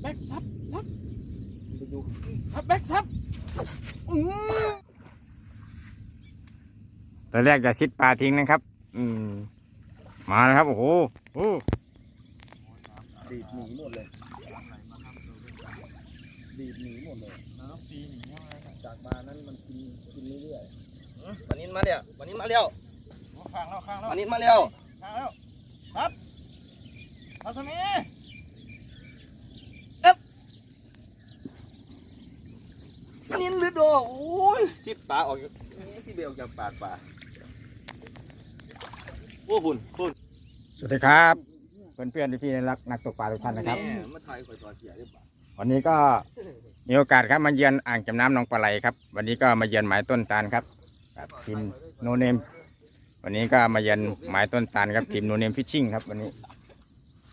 แบ็กซับซับไปดูซับแบ็กซับอืมตอนแรกจะซิดปลาทิ้งนะครับ อืม มาแล้วครับ โอ้โหโอ้ดีดหนีหมดเลยดีดหนีหมดเลยน้ำปีหนีเข้ามาครับจากมานั้นมันกินกินเรื่อยวันนี้มาเร็ววันนี้มาเร็วโอ้ข้างแล้วข้างแล้ววันนี้มาเร็วข้างแล้วครับครับทำไมนินหรือ โดโอ้ยชิดปลาออกอยู่นี่ที่เบลจากปากปลาโอ้พุ่นพุ่นสวัสดีครับเพื่อนเพื่อนๆพี่ๆนักนักตกปลาทุกท่านนะครับ แม่มาถ่ายคอยตอนเสียหรือเปล่าวันนี้ก็มีโอกาสครับมาเยือนอ่างจำน้ำหนองปลาไหลครับ วันนี้ก็มาเยือนหมายต้นตาลครับกับทีมโนเนม วันนี้ก็มาเยือนหมายต้นตาลครับทีมโนเนมฟิชชิ่งครับวันนี้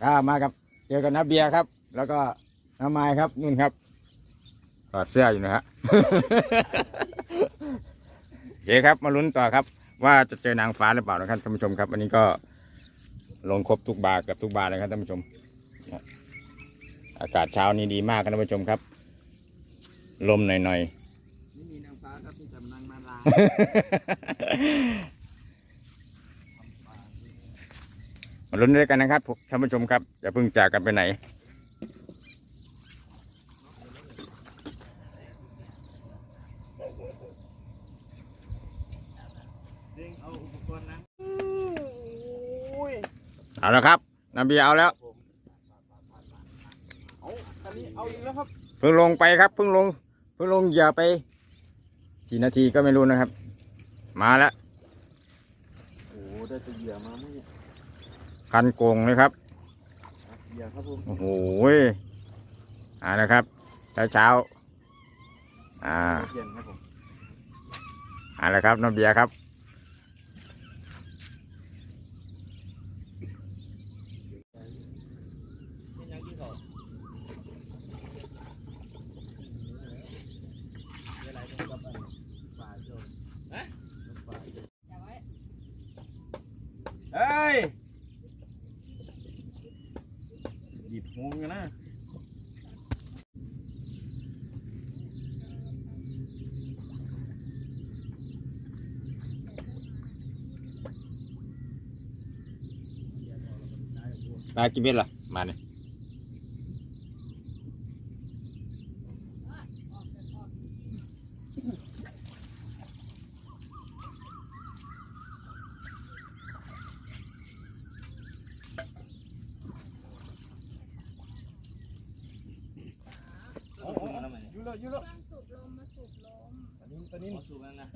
ก็มากับเจอกันนะเบียร์ครับ แล้วก็น้าไม้ครับนุ่นครับถ อดเสื้ออยู่นะฮะโอเครับมาลุ้นต่อครับ ว่าจะเจอนางฟ้าหรือเปล่านะครับท่านผู้ชมครับวันนี้ก็ลงครบทุกบาร์เกับทุกบาร์เลยครับท่านผู้ชม อากาศเช้านี้ดีมากครับท่านผู้ชมครับ ลมหน่อยๆไม่มีนางฟ้าครับมีแต่นางมาลามาลุ้นด้วยกันนะครับท่านผู้ชมครับอย่าเพิ่งจากกันไปไหน ดึงเอาอุปกรณ์นั้น เอาแล้วครับนาเบียเอาแล้วเอาตอนนี้เอาอีกแล้วครับเพิ่งลงไปครับเพิ่งลงเพิ่งลงเหยื่อไปกี่นาทีก็ไม่รู้นะครับ มาแล้วๆโอ้โหได้ตัวเหยื่อมาเมื่อกี้คันโกงเลยครับเหยื่อครับผมโอ้โหอ่านะครับเช้าเช้าๆอ่าเย็นครับผมเอ่าแล้วครับนาเบียครับ เป็นยังที่เขาเวลาจะกับอันปลาเจ้าฮะปลาเจ้า เฮ้ยห ยิบงูกันนะ ได้กี่เม็ดล่ะมาเนี่ยเอาเอา เอาทำไมเนี่ยอยู่แล้วอยู่แล้วเครื่องสูบลมมาสูบลม ตอนนี้ตอนนี้เอาสูบแล้วนะ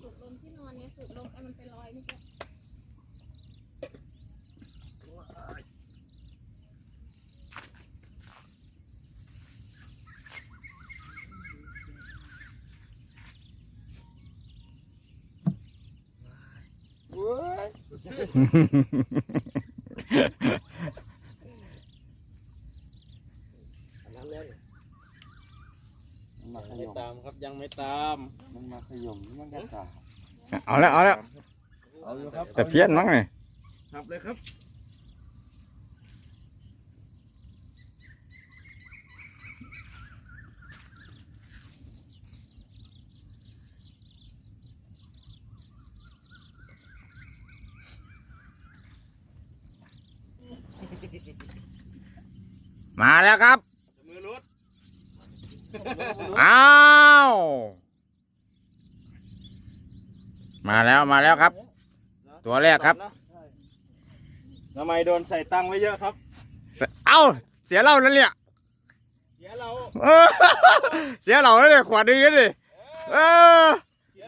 สูบลมที่นอนเนี่ยสูบลมไอ้มันเป็นรอยนี่ก็ เว้ย น้ำแล้วเนี่ย มันมาข ไม่ยมตามครับยังไม่ตามมันมาขยมมันก็สาเอาแล้วเอาแล้วเอาอยู่ครับแต่เพี้ยนมั้งเนี่ยขับเลยครับมาแล้วครับมือรุด อ้าว มาแล้วมาแล้วครับ ตัวแรกครับ ทำไมโดนใส่ตังค์ไว้เยอะครับ เอ้า เสียเหล่าแล้วเนี่ยเดี๋ยวเราเออเสียเหล่าแล้วเนี่ยขวดนึงกันดิเออ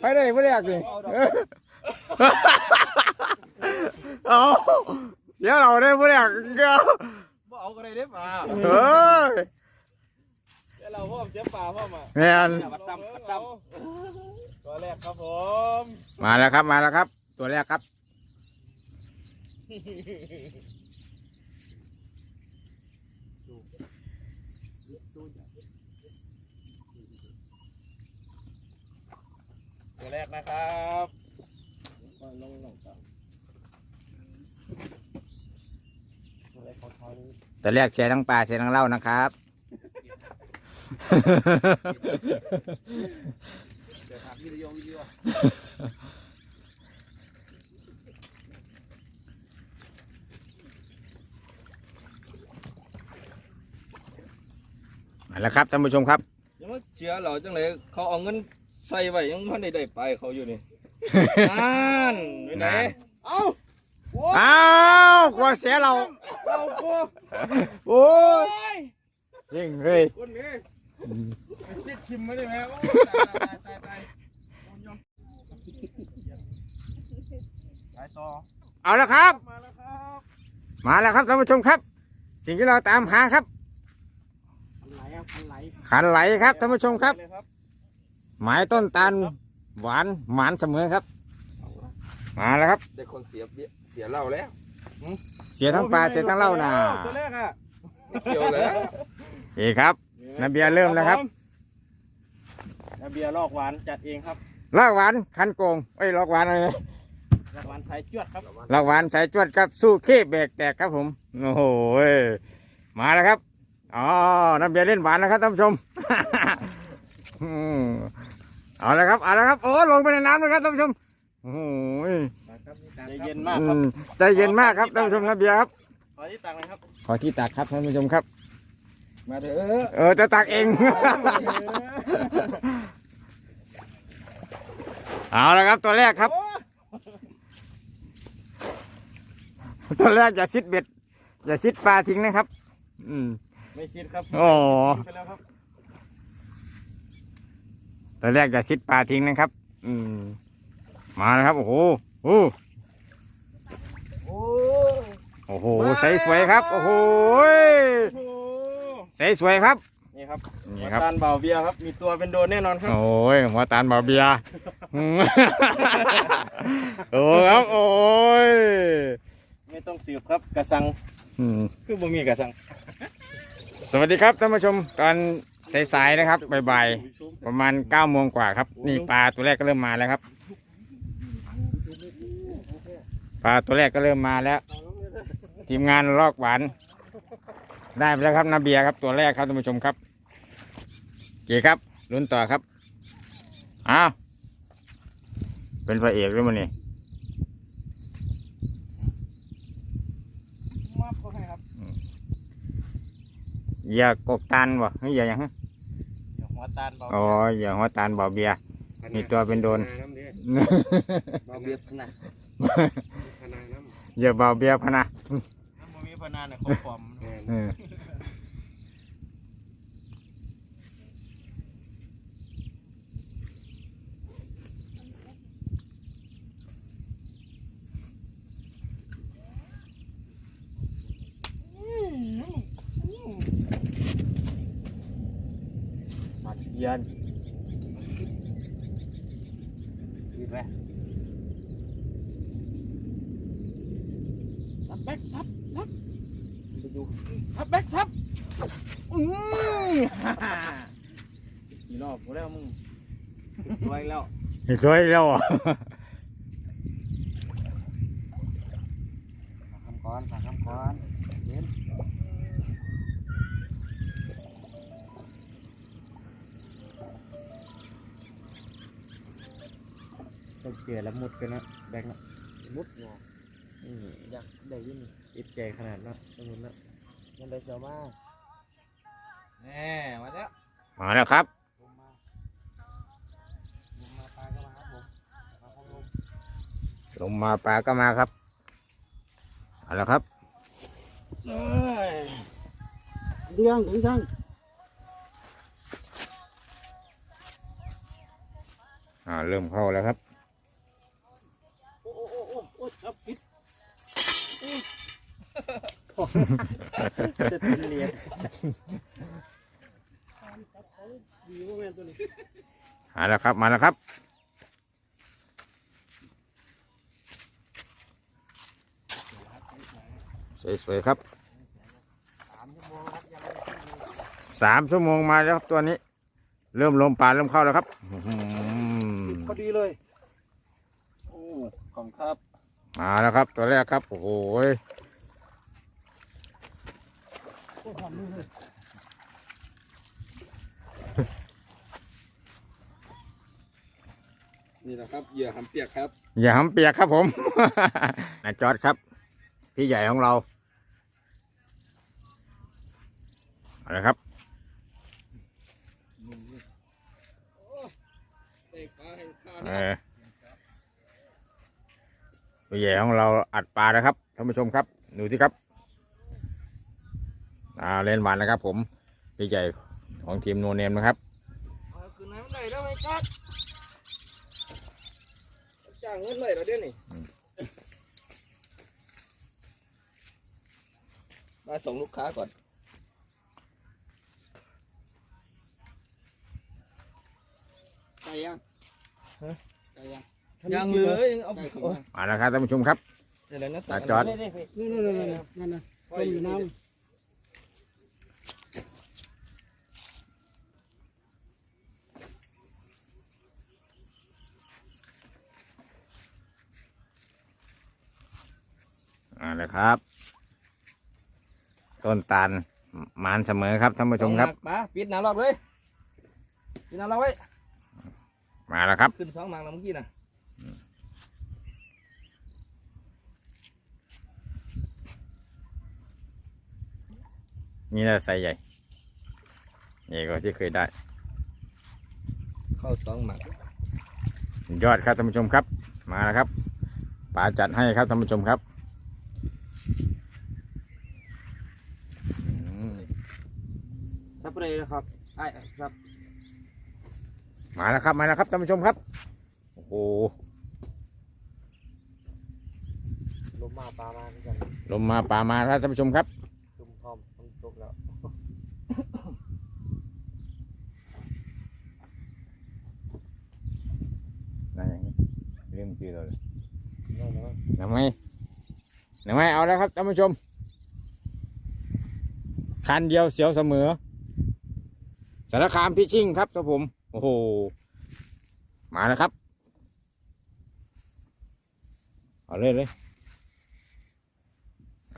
ไปได้ไม่ได้อยากดิเออเอาเสียเหล่าได้ไม่ได้อยากเดียวบ่เอาก็ได้เด้ป่าเออเดี๋ยว เราพ่อมเจ็บป่าพ่อมาแม่นปัดซ้ำปัดซ้ตัวแรกครับผมมาแล้วครับมาแล้วครับ ตัวแรกครับตัวแรกนะครับลงหน่อยครับอะไรของเขานี่ตัวแรกเสียทั้งปลาเสียทั้งเหล้านะครับ เดี๋ยวถามวิดีโอวิดีโอมาแล้วครับท่านผู้ชมครับ ยังว่าเชียร์เราจังเลยเขาเอาเงินใส่ไว้ยังพันได้ได้ไปเขาอยู่นี่ นั่นไปไหนนั่น เอ้าโอ้ยอ้าวกลัวเสียเราเราโกโอ้ยจริงเฮ้ยคนนี้ไป ซิดทิมไม่ได้ไหมโอ้ตายตายตายตายไปต่อเอาละครับ มาแล้วครับมาแล้วครับท่านผู้ชมครับ สิ่งที่เราตามหาครับไหลอะไหลขันไหลครับท่านผู้ชมครับ เลยครับหมายต้นตาลหวานหมานเสมอครับ มาแล้วครับ ได้คนเสียเบี้ยเสียเหล้าแล้วเสียทั้งปลาเสียทั้งเหล้านะตัวแรกอะไม่เกี่ยวแล้วเอกครับ นาเบียร์เริ่มแล้วครับนาเบียร์ลอกหวานจัดเองครับลอกหวานคันโกงเอ้ยลอกหวานอะไรลอกหวานสายจวดครับลอกหวานสายจวดครับสู้เข้เบรกแตกครับผมโอ้โหยมาแล้วครับอ๋อน้ำเบียร์เล่นหวานนะครับท่านผู้ชมอืมเอาละครับเอาละครับโอ้ลงไปในน้ำเลยครับท่านผู้ชมโอ้โหยใจเย็นมากอืครับมใจเย็นมากครับท่านผู้ชมน้ำเบียร์ครับขอที่ตังค์เลยครับขอที่ตักครับท่านผู้ชมครับ มาเถอะเออจะตักเอง เอาละครับตัวแรกครับ ตัวแรกอย่าซิดเบ็ด อย่าซิดปลาทิ้งนะครับ อืม ไม่ซิดครับโอ้ ไปแล้วครับตัวแรกอย่าซิดปลาทิ้งนะครับ อืม มาแล้วครับโอ้โหโอ้โหโอ้โอ้โหใสสวยครับ โอ้โหโห ใสสวยครับ นี่ครับนี่ครับ ตาลเบาเบียร์ครับ มีตัวเป็นโดนแน่นอนครับ โอ้ยหัวตาลบ่อเบียร์อืมโอ้ครับโอ้ยไม่ต้องสืบครับกระสัง อืมคือบ่มีกระสังสวัสดีครับท่านผู้ชมตอนสายๆนะครับบ่ายๆประมาณ9ก้าโมงกว่าครับ นี่ปลาตัวแรกก็เริ่มมาแล้วครับปลาตัวแรกก็เริ่มมาแล้ว ทีมงานลอกหวาน ได้ไปแล้วครับนาเบียร์ครับตัวแรกครับท่านผู้ชมครับเก๋ครับลุ้นต่อครับอ้าวเป็นพระเอกหรือมันนี่มาเขาให้ครับเหยื่อกกตาลบ่เฮ้ยเหยื่อหยังฮะเดี๋ยวหัวตาลเบาอ๋อเหยื่อหัวตาลบ่อเบียร์มีตัวเป็นโดนมาเบียดนะเหยื่อบ่อเบียร์พะนะ ถ้าบ่มีพนันเนี่ยเขาปลอมเออมาเยือนยืดไหมซับแบ็กซับซับไปดูซับแบ็กซับอืม กี่รอบกูแล้วมึงไว้แล้วสวยแล้วอะทำก้อนทำก้อนเย็นต้องเกลือแล้วมุดกันนะแบงค์นะมุดงออืมอยากได้ยินอิดแกขนาดนั้นสมุนนะมันได้เจ้ามาแน่มาแล้วมาแล้วครับ ลงมาปลาก็มาครับเอาละครับเอ้ยเลี้ยงถึงช่างอ่าเริ่มเข้าแล้วครับโอ้โอ้โอ้โอ้โอ้จับผิดจะเป็นเหรียญดีว่าแม่นตัวนี้มาแล้วครับมาแล้วครับ สวยๆครับสามชั่วโมงมาแล้วครับตัวนี้ เริ่มลมปลาเริ่มเข้าแล้วครับอื้อหือพอดีเลยโอ้ขอบคุณครับมาแล้วครับ ตัวแรกครับ โอ้โหโอ้หอมมือเลยนี่นะครับเหยื่อหำเปียกครับอย่าหำเปียกครับผมนายจอดครับ พี่ใหญ่ของเราเอาละครับเตะปลาให้ข้าวเอนะอพี่ใหญ่ของเราอัดปลานะครับท่านผู้ชมครับดูที่ครับ อ่าเล่นหวานนะครับ ผมพี่ใหญ่ของทีมโนเนมนะครับเอาคืนน้ำไหลแล้วไอ้กัดจ้างเงินเลยเหราเดี๋ยวนี้มาส่งลูกค้าก่อน ไก่ยังไก่ยังยังเลยเอาไปโอ้ยมาแล้วครับท่านผู้ชมครับ เดี๋ยวนะตาจอดนี่นี่นี่นี่นั่นนะต้มอยู่น้อ่าเลยครับ ต้นตาลหมานเสมอครับท่านผู้ชมครับ มาปิดหน้าล็อกเลยปิดหน้าล็อกไว้ มาแล้วครับ ขึ้นสองหมากแล้วเมื่อกี้นะนี่แหละไซส์ใหญ่นี่ก็ที่เคยได้ เข้าสองหมากยอดครับท่านผู้ชมครับ มาแล้วครับป๋าจัดให้ครับท่านผู้ชมครับอืมำซับเลยนะครับไอ้ซับ มาแล้วครับมาแล้วครับท่านผู้ชมครับ โอ้โหลมมาปลามาเหมือนกันลมมาป่ามาครับท่านผู้ชมครับจุ่มพร้อมต้องจบแล้วนั่นอย่างนี้ลืมชื่อเราเลยนั่นนะหนังไม้หนังไม้เอาแล้วครับท่านผู้ชม คันเดียวเสียวเสมอสารคามพิชชิ่งครับครับผม โอ้โห มาแล้วครับ เอาเลยเลย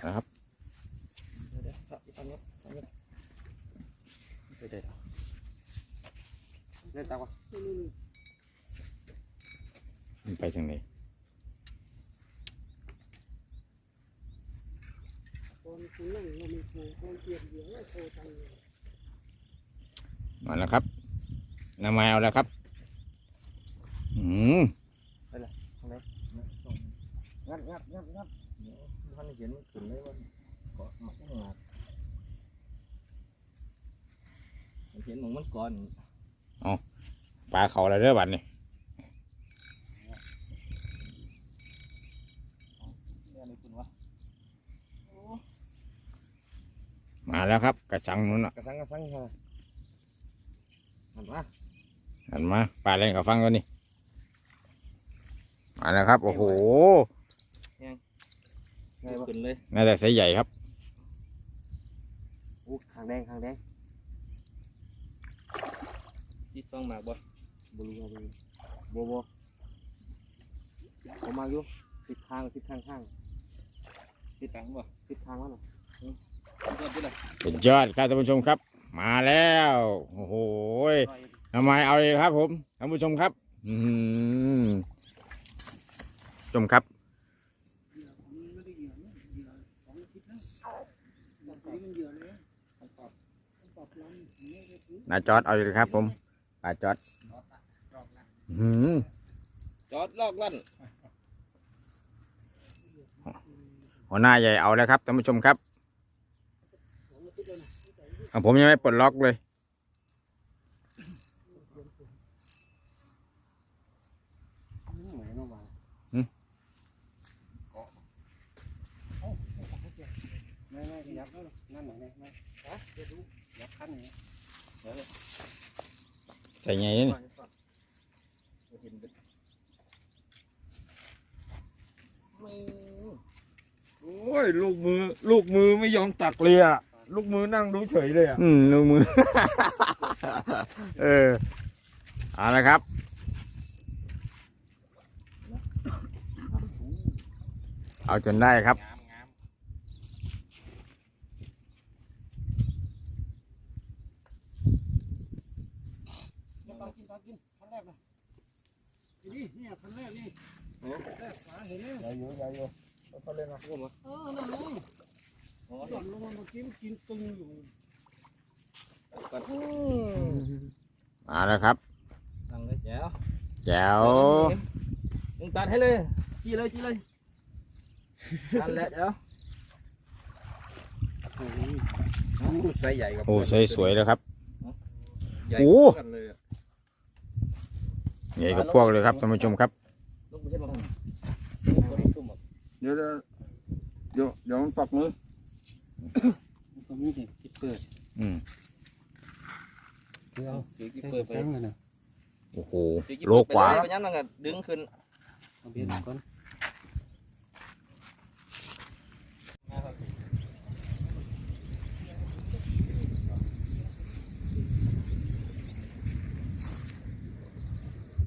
นะครับเดี๋ยครับไปได้แล้วเล่นตาวะมันไปทางไหนมาแล้วครับ น้ำม้เอาแล้วครับ อืมงัดงัดงัดงัดท่านเห็นขึ้นเลยว่าเกาะมักหมากมันเห็นหมองมันก่อนปลาเขาอะไรเด้อบัดนี่เนี่ยอะไรคุณวะมาแล้วครับ กระชังนู้นอะกระสังกระสังฮะหันมา หันมาปลาเล่นกับฟังก่อนนี่มาแล้วครับ โอ้โหขึ้นเลยน่าจะไซส์ใหญ่ครับอู้ขางแดงขางแดงที่สองหมากบ่บุรีบุรีโบโบผมมาอยู่ทิศทางทิศทางข้างที่ตังบ่ทิศทางว่าน่ะยอดที่ละสุดยอดครับท่านผู้ชมครับ มาแล้ว โอ้โห ทำไมเอาเลยครับ ผมท่านผู้ชมครับ อืมชมครับนาจอดเอาเลยครับ ผมปลาจอดอืมจอดลอกลั่นหัวหน้าใหญ่เอาแล้วครับท่านผู้ชมครับอะผมยังไม่ปลดล็อกเลย เหมือนมา หืม ไม่ไม่ยับนั่นไหน ไม่ไม่ฮะเดี๋ยวดูยับขั้นนี้ใส่ไงนี่โอ้ยลูกมือ ลูกมือไม่ยอมตักเลยอะลูกมือนั่งดูเฉยเลยอะอืมลงมือ เออเอาละครับ เอาจนได้ครับเตากินคันแรกนะนี่ เนี่ยคันแรกนี่แรกขาเห็นไหมใหญ่อยู่ใหญ่อยู่เขาเล่นนะเออนั่นไงหย่อนลงมาเมื่อกี้มันกินตึงอยู่มาแล้วครับตั้งเลยแจ๋วแจ๋วมึงตัดให้เลยจี้เลยจี้เลยนั่นแหละเดี๋ยวใส่ใหญ่กับโอ้สวยสวยๆเลยครับใหญ่โอ้กันเลยอะ ใหญ่กับพวกเลยครับท่านผู้ชมครับลูกไม่ใช่บางเดี๋ยวเดี๋ยวเดี๋ยวเดี๋ยวมันปักมือตรงนี้เด็กคิดเปิดอืมคือเอาเดี๋ยวเปิเปิดดไปไปเลยนะโอ้โหเดี๋ยวโลกว่าไปยันนั่นก็ดึงขึ้นเอาเบียร์ก่อน